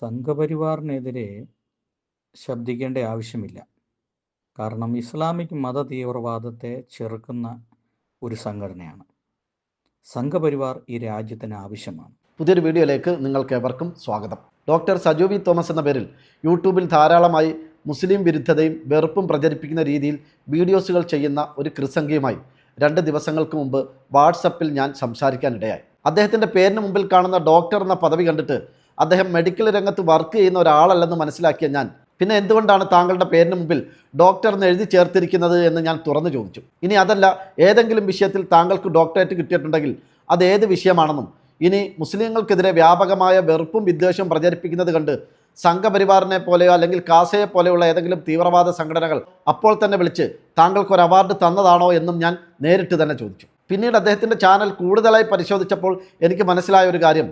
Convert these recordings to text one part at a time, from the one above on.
സംഘപരിവാറിനെതിരെ ശബ്ദിക്കേണ്ട ആവശ്യമില്ല. കാരണം ഇസ്ലാമിക് മത തീവ്രവാദത്തെ ചെറുക്കുന്ന ഒരു സംഘടനയാണ്. സംഘപരിവാർ ഈ രാജ്യത്തിന് ആവശ്യമാണ്. പുതിയൊരു വീഡിയോയിലേക്ക് നിങ്ങൾക്ക് ഏവർക്കും സ്വാഗതം. ഡോക്ടർ സജു വി തോമസ് എന്ന പേരിൽ യൂട്യൂബിൽ ധാരാളമായി മുസ്ലിം വിരുദ്ധതയും വെറുപ്പും പ്രചരിപ്പിക്കുന്ന രീതിയിൽ വീഡിയോസുകൾ ചെയ്യുന്ന ഒരു കൃസംഖ്യയുമായി രണ്ട് ദിവസങ്ങൾക്ക് മുമ്പ് വാട്സപ്പിൽ ഞാൻ സംസാരിക്കാനിടയായി. അദ്ദേഹത്തിന്റെ പേരിന് മുമ്പിൽ കാണുന്ന ഡോക്ടർ എന്ന പദവി കണ്ടിട്ട് അദ്ദേഹം മെഡിക്കൽ രംഗത്ത് വർക്ക് ചെയ്യുന്ന ഒരാളല്ലെന്ന് മനസ്സിലാക്കിയ ഞാൻ. പിന്നെ എന്തുകൊണ്ടാണ് താങ്കളുടെ പേരിന് മുമ്പിൽ ഡോക്ടർ എന്ന് എഴുതി ചേർത്തിരിക്കുന്നത് എന്ന് ഞാൻ തുറന്നു ചോദിച്ചു. ഇനി അതല്ല ഏതെങ്കിലും വിഷയത്തിൽ താങ്കൾക്ക് ഡോക്ടറേറ്റ് കിട്ടിയിട്ടുണ്ടെങ്കിൽ അത് ഏത് വിഷയമാണെന്നും ഇനി മുസ്ലിങ്ങൾക്കെതിരെ വ്യാപകമായ വെറുപ്പും വിദ്വേഷവും പ്രചരിപ്പിക്കുന്നത് കണ്ട് സംഘപരിവാറിനെ പോലെയോ അല്ലെങ്കിൽ കാസയെ പോലെയുള്ള ഏതെങ്കിലും തീവ്രവാദ സംഘടനകൾ അപ്പോൾ തന്നെ വിളിച്ച് താങ്കൾക്ക് ഒരു അവാർഡ് തന്നതാണോ എന്നും ഞാൻ നേരിട്ട് തന്നെ ചോദിച്ചു. പിന്നീട് അദ്ദേഹത്തിന്റെ ചാനൽ കൂടുതലായി പരിശോധിച്ചപ്പോൾ എനിക്ക് മനസ്സിലായ ഒരു കാര്യം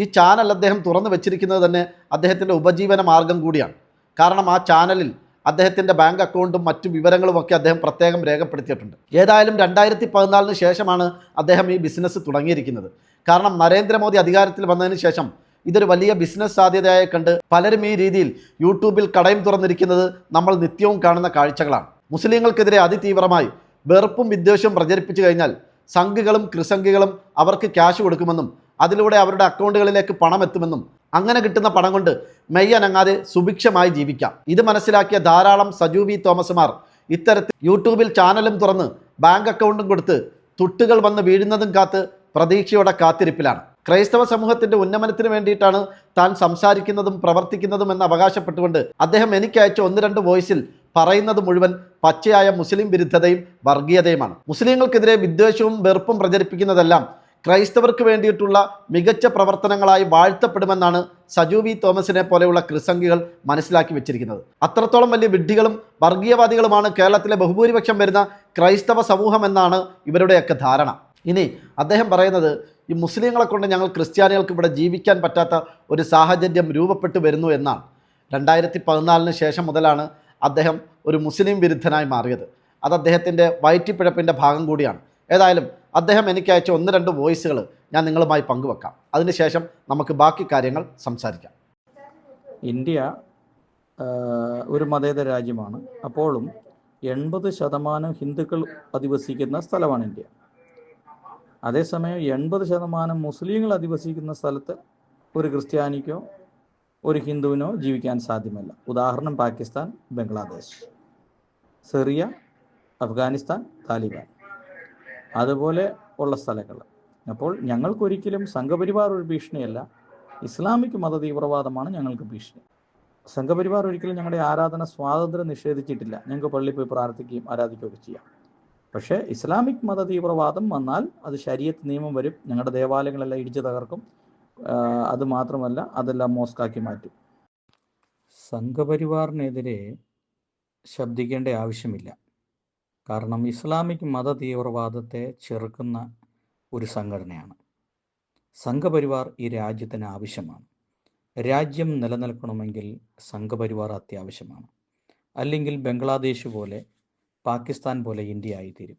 ഈ ചാനൽ അദ്ദേഹം തുറന്നു വെച്ചിരിക്കുന്നത് തന്നെ അദ്ദേഹത്തിന്റെ ഉപജീവന മാർഗം കൂടിയാണ്. കാരണം ആ ചാനലിൽ അദ്ദേഹത്തിന്റെ ബാങ്ക് അക്കൗണ്ടും മറ്റു വിവരങ്ങളുമൊക്കെ അദ്ദേഹം പ്രത്യേകം രേഖപ്പെടുത്തിയിട്ടുണ്ട്. ഏതായാലും രണ്ടായിരത്തി പതിനാലിന് ശേഷമാണ് അദ്ദേഹം ഈ ബിസിനസ് തുടങ്ങിയിരിക്കുന്നത്. കാരണം നരേന്ദ്രമോദി അധികാരത്തിൽ വന്നതിന് ശേഷം ഇതൊരു വലിയ ബിസിനസ് സാധ്യതയായി കണ്ട് പലരും ഈ രീതിയിൽ യൂട്യൂബിൽ കടയും തുറന്നിരിക്കുന്നത് നമ്മൾ നിത്യവും കാണുന്ന കാഴ്ചകളാണ്. മുസ്ലിങ്ങൾക്കെതിരെ അതിതീവ്രമായി വെറുപ്പും വിദ്വേഷവും പ്രചരിപ്പിച്ചു കഴിഞ്ഞാൽ സംഘികളും കൃസംഘികളും അവർക്ക് ക്യാഷ് കൊടുക്കുമെന്നും അതിലൂടെ അവരുടെ അക്കൗണ്ടുകളിലേക്ക് പണം എത്തുമെന്നും അങ്ങനെ കിട്ടുന്ന പണം കൊണ്ട് മെയ്യനങ്ങാതെ സുഭിക്ഷമായി ജീവിക്കാം. ഇത് മനസ്സിലാക്കിയ ധാരാളം സജു വി തോമസുമാർ ഇത്തരത്തിൽ യൂട്യൂബിൽ ചാനലും തുറന്ന് ബാങ്ക് അക്കൗണ്ടും കൊടുത്ത് തുട്ടുകൾ വന്ന് വീഴുന്നതും കാത്ത് പ്രതീക്ഷയോടെ കാത്തിരിപ്പിലാണ്. ക്രൈസ്തവ സമൂഹത്തിന്റെ ഉന്നമനത്തിന് വേണ്ടിയിട്ടാണ് താൻ സംസാരിക്കുന്നതും പ്രവർത്തിക്കുന്നതും എന്ന് അവകാശപ്പെട്ടുകൊണ്ട് അദ്ദേഹം എനിക്ക് അയച്ച ഒന്ന് രണ്ട് വോയിസിൽ പറയുന്നത് മുഴുവൻ പച്ചയായ മുസ്ലിം വിരുദ്ധതയും വർഗീയതയുമാണ്. മുസ്ലിങ്ങൾക്കെതിരെ വിദ്വേഷവും വെറുപ്പും പ്രചരിപ്പിക്കുന്നതെല്ലാം ക്രൈസ്തവർക്ക് വേണ്ടിയിട്ടുള്ള മികച്ച പ്രവർത്തനങ്ങളായി വാഴ്ത്തപ്പെടുമെന്നാണ് സജു വി തോമസിനെ പോലെയുള്ള ക്രിസംഗികൾ മനസ്സിലാക്കി വെച്ചിരിക്കുന്നത്. അത്രത്തോളം വലിയ വിഡ്ഢികളും വർഗീയവാദികളുമാണ് കേരളത്തിലെ ബഹുഭൂരിപക്ഷം വരുന്ന ക്രൈസ്തവ സമൂഹം എന്നാണ് ഇവരുടെയൊക്കെ ധാരണ. ഇനി അദ്ദേഹം പറയുന്നത് ഈ മുസ്ലിങ്ങളെ കൊണ്ട് ഞങ്ങൾ ക്രിസ്ത്യാനികൾക്ക് ഇവിടെ ജീവിക്കാൻ പറ്റാത്ത ഒരു സാഹചര്യം രൂപപ്പെട്ടു വരുന്നു എന്നാണ്. രണ്ടായിരത്തി പതിനാലിന് ശേഷം മുതലാണ് അദ്ദേഹം ഒരു മുസ്ലിം വിരുദ്ധനായി മാറിയത്. അത് അദ്ദേഹത്തിന്റെ വയറ്റിപ്പിഴപ്പിന്റെ ഭാഗം കൂടിയാണ്. ഏതായാലും അദ്ദേഹം എനിക്ക് അയച്ച ഒന്ന് രണ്ട് വോയിസുകൾ ഞാൻ നിങ്ങളുമായി പങ്കുവെക്കാം. അതിനുശേഷം നമുക്ക് ബാക്കി കാര്യങ്ങൾ സംസാരിക്കാം. ഇന്ത്യ ഒരു മതേതര രാജ്യമാണ്. അപ്പോഴും എൺപത് ശതമാനം ഹിന്ദുക്കൾ അധിവസിക്കുന്ന സ്ഥലമാണ് ഇന്ത്യ. അതേസമയം എൺപത് ശതമാനം മുസ്ലിങ്ങൾ അധിവസിക്കുന്ന സ്ഥലത്ത് ഒരു ക്രിസ്ത്യാനിക്കോ ഒരു ഹിന്ദുവിനോ ജീവിക്കാൻ സാധ്യമല്ല. ഉദാഹരണം പാകിസ്ഥാൻ ബംഗ്ലാദേശ്. സിറിയ അഫ്ഗാനിസ്ഥാൻ താലിബാൻ. അതുപോലെ ഉള്ള സ്ഥലങ്ങൾ. അപ്പോൾ ഞങ്ങൾക്കൊരിക്കലും സംഘപരിവാർ ഒരു ഭീഷണിയല്ല. ഇസ്ലാമിക് മത തീവ്രവാദമാണ് ഞങ്ങൾക്ക് ഭീഷണി. സംഘപരിവാർ ഒരിക്കലും ഞങ്ങളുടെ ആരാധന സ്വാതന്ത്ര്യം നിഷേധിച്ചിട്ടില്ല. ഞങ്ങൾക്ക് പള്ളിയിൽ പോയി പ്രാർത്ഥിക്കുകയും ആരാധിക്കുകയൊക്കെ ചെയ്യാം. പക്ഷേ ഇസ്ലാമിക് മത തീവ്രവാദം വന്നാൽ അത് ശരീരത്ത് നിയമം വരും. ഞങ്ങളുടെ ദേവാലയങ്ങളെല്ലാം ഇടിച്ചു തകർക്കും. അത് മാത്രമല്ല അതെല്ലാം മോസ്കാക്കി മാറ്റും. സംഘപരിവാറിനെതിരെ ശബ്ദിക്കേണ്ട ആവശ്യമില്ല. കാരണം ഇസ്ലാമിക് മത തീവ്രവാദത്തെ ചെറുക്കുന്ന ഒരു സംഘടനയാണ്. സംഘപരിവാർ ഈ രാജ്യത്തിന് ആവശ്യമാണ്. രാജ്യം നിലനിൽക്കണമെങ്കിൽ സംഘപരിവാർ അത്യാവശ്യമാണ്. അല്ലെങ്കിൽ ബംഗ്ലാദേശ് പോലെ പാകിസ്ഥാൻ പോലെ ഇന്ത്യ ആയിത്തീരും.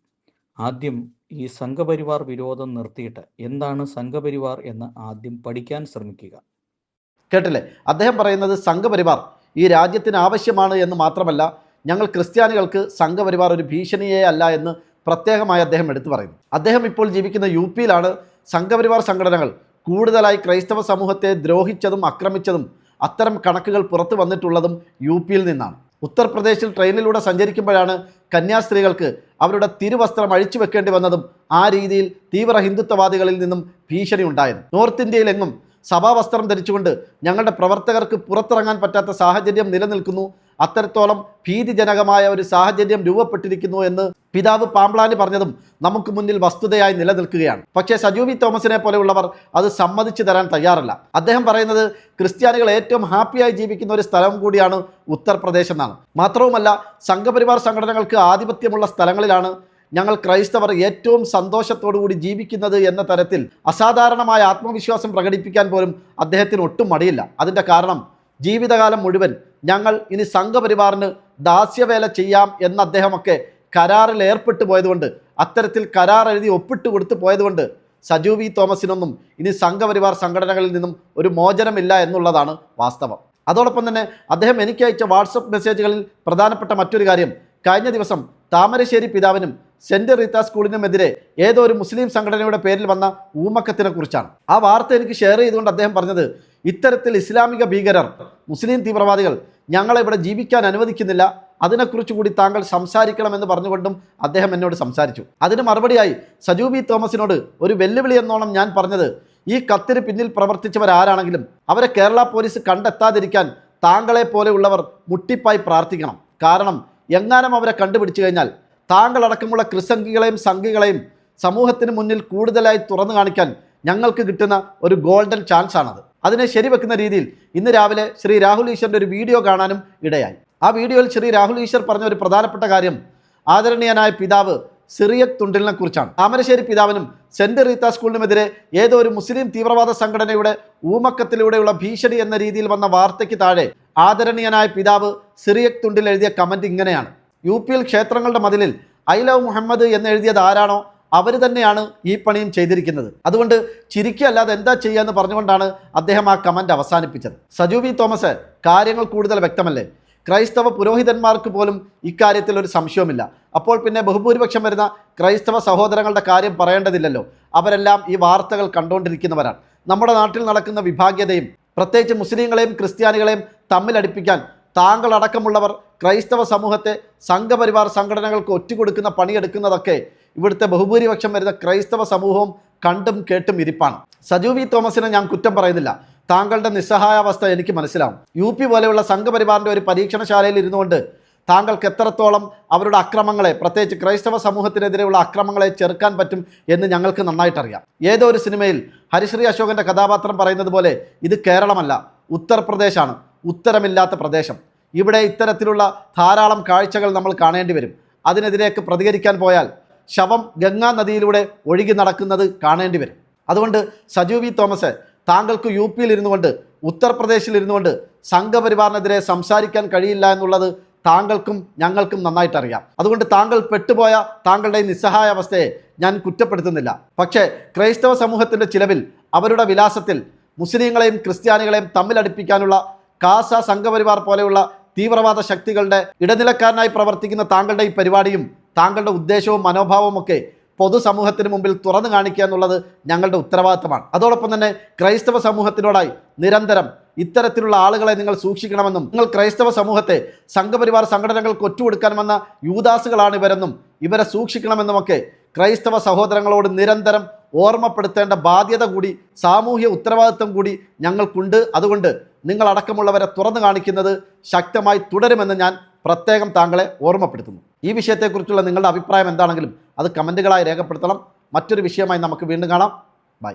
ആദ്യം ഈ സംഘപരിവാർ വിരോധം നിർത്തിയിട്ട് എന്താണ് സംഘപരിവാർ എന്ന് ആദ്യം പഠിക്കാൻ ശ്രമിക്കുക. കേട്ടില്ലേ? അദ്ദേഹം പറയുന്നത് സംഘപരിവാർ ഈ രാജ്യത്തിന് ആവശ്യമാണ് എന്ന് മാത്രമല്ല ഞങ്ങൾ ക്രിസ്ത്യാനികൾക്ക് സംഘപരിവാർ ഒരു ഭീഷണിയേ അല്ല എന്ന് പ്രത്യേകമായി അദ്ദേഹം എടുത്തു പറയുന്നു. അദ്ദേഹം ഇപ്പോൾ ജീവിക്കുന്ന യു പിയിലാണ് സംഘപരിവാർ സംഘടനകൾ കൂടുതലായി ക്രൈസ്തവ സമൂഹത്തെ ദ്രോഹിച്ചതും ആക്രമിച്ചതും അത്തരം കണക്കുകൾ പുറത്തു വന്നിട്ടുള്ളതും യു പിയിൽ നിന്നാണ്. ഉത്തർപ്രദേശിൽ ട്രെയിനിലൂടെ സഞ്ചരിക്കുമ്പോഴാണ് കന്യാസ്ത്രീകൾക്ക് അവരുടെ തിരുവസ്ത്രം അഴിച്ചു വെക്കേണ്ടി വന്നതും ആ രീതിയിൽ തീവ്ര ഹിന്ദുത്വവാദികളിൽ നിന്നും ഭീഷണി ഉണ്ടായത്. നോർത്ത് ഇന്ത്യയിലെങ്ങും സഭാവസ്ത്രം ധരിച്ചുകൊണ്ട് ഞങ്ങളുടെ പ്രവർത്തകർക്ക് പുറത്തിറങ്ങാൻ പറ്റാത്ത സാഹചര്യം നിലനിൽക്കുന്നു അത്തരത്തോളം ഭീതിജനകമായ ഒരു സാഹചര്യം രൂപപ്പെട്ടിരിക്കുന്നു എന്ന് പിതാവ് പാംപ്ലാനി പറഞ്ഞതും നമുക്ക് മുന്നിൽ വസ്തുതയായി നിലനിൽക്കുകയാണ്. പക്ഷേ സജു വി തോമസിനെ പോലെയുള്ളവർ അത് സമ്മതിച്ചു തരാൻ തയ്യാറല്ല. അദ്ദേഹം പറയുന്നത് ക്രിസ്ത്യാനികൾ ഏറ്റവും ഹാപ്പിയായി ജീവിക്കുന്ന ഒരു സ്ഥലം കൂടിയാണ് ഉത്തർപ്രദേശ് എന്നാണ്. മാത്രവുമല്ല സംഘപരിവാർ സംഘടനകൾക്ക് ആധിപത്യമുള്ള സ്ഥലങ്ങളിലാണ് ഞങ്ങൾ ക്രൈസ്തവർ ഏറ്റവും സന്തോഷത്തോടുകൂടി ജീവിക്കുന്നത് എന്ന തരത്തിൽ അസാധാരണമായ ആത്മവിശ്വാസം പ്രകടിപ്പിക്കാൻ പോലും അദ്ദേഹത്തിന് ഒട്ടും മടിയില്ല. അതിന്റെ കാരണം ജീവിതകാലം മുഴുവൻ ഞങ്ങൾ ഇനി സംഘപരിവാറിന് ദാസ്യവേല ചെയ്യാം എന്ന് അദ്ദേഹമൊക്കെ കരാറിൽ ഏർപ്പെട്ടു പോയതുകൊണ്ട് അത്തരത്തിൽ കരാർ എഴുതി ഒപ്പിട്ട് കൊടുത്തു പോയതുകൊണ്ട് സജു വി തോമസിനൊന്നും ഇനി സംഘപരിവാർ സംഘടനകളിൽ നിന്നും ഒരു മോചനമില്ല എന്നുള്ളതാണ് വാസ്തവം. അതോടൊപ്പം തന്നെ അദ്ദേഹം എനിക്ക് അയച്ച വാട്സപ്പ് മെസ്സേജുകളിൽ പ്രധാനപ്പെട്ട മറ്റൊരു കാര്യം. കഴിഞ്ഞ ദിവസം താമരശ്ശേരി പിതാവിനും സെന്റ് റീത്ത സ്കൂളിനുമെതിരെ ഏതോ ഒരു മുസ്ലിം സംഘടനയുടെ പേരിൽ വന്ന ഊമക്കത്തിനെ കുറിച്ചാണ്. ആ വാർത്ത എനിക്ക് ഷെയർ ചെയ്തുകൊണ്ട് അദ്ദേഹം പറഞ്ഞത് ഇത്തരത്തിൽ ഇസ്ലാമിക ഭീകരർ മുസ്ലിം തീവ്രവാദികൾ ഞങ്ങളെ ഇവിടെ ജീവിക്കാൻ അനുവദിക്കുന്നില്ല. അതിനെക്കുറിച്ച് കൂടി താങ്കൾ സംസാരിക്കണമെന്ന് പറഞ്ഞുകൊണ്ടും അദ്ദേഹം എന്നോട് സംസാരിച്ചു. അതിന് മറുപടിയായി സജു ബി തോമസിനോട് ഒരു വെല്ലുവിളി എന്നോണം ഞാൻ പറഞ്ഞത് ഈ കത്തിന് പിന്നിൽ പ്രവർത്തിച്ചവരാരാണെങ്കിലും അവരെ കേരള പോലീസ് കണ്ടെത്താതിരിക്കാൻ താങ്കളെ പോലെയുള്ളവർ മുട്ടിപ്പായി പ്രാർത്ഥിക്കണം. കാരണം എങ്ങാനും അവരെ കണ്ടുപിടിച്ചു കഴിഞ്ഞാൽ താങ്കളടക്കമുള്ള ക്രിസംഗികളെയും സംഘികളെയും സമൂഹത്തിന് മുന്നിൽ കൂടുതലായി തുറന്നു കാണിക്കാൻ ഞങ്ങൾക്ക് കിട്ടുന്ന ഒരു ഗോൾഡൻ ചാൻസ് ആണത് അതിനെ ശരിവെക്കുന്ന രീതിയിൽ ഇന്ന് രാവിലെ ശ്രീ രാഹുൽ ഈശ്വറിന്റെ ഒരു വീഡിയോ കാണാനും ഇടയായി. ആ വീഡിയോയിൽ ശ്രീ രാഹുൽ ഈശ്വർ പറഞ്ഞ ഒരു പ്രധാനപ്പെട്ട കാര്യം ആദരണീയനായ പിതാവ് സിറിയക് തുണ്ടിലിനെ കുറിച്ചാണ്. താമരശ്ശേരി പിതാവിനും സെന്റ് റീത്ത സ്കൂളിനുമെതിരെ ഏതോ ഒരു മുസ്ലിം തീവ്രവാദ സംഘടനയുടെ ഊമക്കത്തിലൂടെയുള്ള ഭീഷണി എന്ന രീതിയിൽ വന്ന വാർത്തയ്ക്ക് താഴെ ആദരണീയനായ പിതാവ് സിറിയക് തുണ്ടിൽ എഴുതിയ കമന്റ് ഇങ്ങനെയാണ്. യു പിയിൽ ക്ഷേത്രങ്ങളുടെ മതിലിൽ ഐ ലവ് മുഹമ്മദ് എന്ന് എഴുതിയത് ആരാണോ? അവർ തന്നെയാണ് ഈ പണിയും ചെയ്തിരിക്കുന്നത്. അതുകൊണ്ട് ചിരിക്കല്ലാതെ എന്താ ചെയ്യാന്ന് പറഞ്ഞുകൊണ്ടാണ് അദ്ദേഹം ആ കമന്റ് അവസാനിപ്പിച്ചത്. സജു വി തോമസ് കാര്യങ്ങൾ കൂടുതൽ വ്യക്തമല്ലേ? ക്രൈസ്തവ പുരോഹിതന്മാർക്ക് പോലും ഇക്കാര്യത്തിൽ ഒരു സംശയവുമില്ല. അപ്പോൾ പിന്നെ ബഹുഭൂരിപക്ഷം വരുന്ന ക്രൈസ്തവ സഹോദരങ്ങളുടെ കാര്യം പറയേണ്ടതില്ലല്ലോ. അവരെല്ലാം ഈ വാർത്തകൾ കണ്ടുകൊണ്ടിരിക്കുന്നവരാണ്. നമ്മുടെ നാട്ടിൽ നടക്കുന്ന വിഭാഗ്യതയും പ്രത്യേകിച്ച് മുസ്ലിങ്ങളെയും ക്രിസ്ത്യാനികളെയും തമ്മിലടിപ്പിക്കാൻ താങ്കൾ അടക്കമുള്ളവർ ക്രൈസ്തവ സമൂഹത്തെ സംഘപരിവാർ സംഘടനകൾക്ക് ഒറ്റുകൊടുക്കുന്ന പണിയെടുക്കുന്നതൊക്കെ ഇവിടുത്തെ ബഹുഭൂരിപക്ഷം വരുന്ന ക്രൈസ്തവ സമൂഹവും കണ്ടും കേട്ടും ഇരിപ്പാണ്. സജു വി തോമസിനെ ഞാൻ കുറ്റം പറയുന്നില്ല. താങ്കളുടെ നിസ്സഹായാവസ്ഥ എനിക്ക് മനസ്സിലാവും. യു പി പോലെയുള്ള സംഘപരിവാറിന്റെ ഒരു പരീക്ഷണശാലയിൽ ഇരുന്നുകൊണ്ട് താങ്കൾക്ക് എത്രത്തോളം അവരുടെ അക്രമങ്ങളെ പ്രത്യേകിച്ച് ക്രൈസ്തവ സമൂഹത്തിനെതിരെയുള്ള അക്രമങ്ങളെ ചെറുക്കാൻ പറ്റും എന്ന് ഞങ്ങൾക്ക് നന്നായിട്ടറിയാം. ഏതോ ഒരു സിനിമയിൽ ഹരിശ്രീ അശോകന്റെ കഥാപാത്രം പറയുന്നത് പോലെ ഇത് കേരളമല്ല ഉത്തർപ്രദേശാണ് ഉത്തരമില്ലാത്ത പ്രദേശം. ഇവിടെ ഇത്തരത്തിലുള്ള ധാരാളം കാഴ്ചകൾ നമ്മൾ കാണേണ്ടി വരും. അതിനെതിരെയൊക്കെ പ്രതികരിക്കാൻ പോയാൽ ശവം ഗംഗാ നദിയിലൂടെ ഒഴുകി നടക്കുന്നത് കാണേണ്ടി വരും. അതുകൊണ്ട് സജു വി തോമസ് താങ്കൾക്ക് യു പിയിൽ ഇരുന്നു കൊണ്ട് ഉത്തർപ്രദേശിൽ ഇരുന്നു കൊണ്ട് സംഘപരിവാറിനെതിരെ സംസാരിക്കാൻ കഴിയില്ല എന്നുള്ളത് താങ്കൾക്കും ഞങ്ങൾക്കും നന്നായിട്ട് അറിയാം. അതുകൊണ്ട് താങ്കൾ പെട്ടുപോയ താങ്കളുടെ നിസ്സഹായ അവസ്ഥയെ ഞാൻ കുറ്റപ്പെടുത്തുന്നില്ല. പക്ഷേ ക്രൈസ്തവ സമൂഹത്തിന്റെ ചിലവിൽ അവരുടെ വിലാസത്തിൽ മുസ്ലിങ്ങളെയും ക്രിസ്ത്യാനികളെയും തമ്മിലടിപ്പിക്കാനുള്ള കാസ സംഘപരിവാർ പോലെയുള്ള തീവ്രവാദ ശക്തികളുടെ ഇടനിലക്കാരനായി പ്രവർത്തിക്കുന്ന താങ്കളുടെ ഈ പരിപാടിയും താങ്കളുടെ ഉദ്ദേശവും മനോഭാവവും ഒക്കെ പൊതുസമൂഹത്തിന് മുമ്പിൽ തുറന്നു കാണിക്കുക എന്നുള്ളത് ഞങ്ങളുടെ ഉത്തരവാദിത്തമാണ്. അതോടൊപ്പം തന്നെ ക്രൈസ്തവ സമൂഹത്തിനോടായി നിരന്തരം ഇത്തരത്തിലുള്ള ആളുകളെ നിങ്ങൾ സൂക്ഷിക്കണമെന്നും നിങ്ങൾ ക്രൈസ്തവ സമൂഹത്തെ സംഘപരിവാർ സംഘടനകൾ ഒറ്റുകൊടുക്കാൻ വന്ന യൂദാസുകളാണ് ഇവരെന്നും ഇവരെ സൂക്ഷിക്കണമെന്നുമൊക്കെ ക്രൈസ്തവ സഹോദരങ്ങളോട് നിരന്തരം ഓർമ്മപ്പെടുത്തേണ്ട ബാധ്യത കൂടി സാമൂഹ്യ ഉത്തരവാദിത്വം കൂടി ഞങ്ങൾക്കുണ്ട്. അതുകൊണ്ട് നിങ്ങളടക്കമുള്ളവരെ തുറന്നു കാണിക്കുന്നത് ശക്തമായി തുടരുമെന്ന് ഞാൻ പ്രത്യേകം താങ്കളെ ഓർമ്മപ്പെടുത്തുന്നു. ഈ വിഷയത്തെക്കുറിച്ചുള്ള നിങ്ങളുടെ അഭിപ്രായം എന്താണെങ്കിലും അത് കമന്റുകളായി രേഖപ്പെടുത്തണം. മറ്റൊരു വിഷയമായി നമുക്ക് വീണ്ടും കാണാം. ബൈ.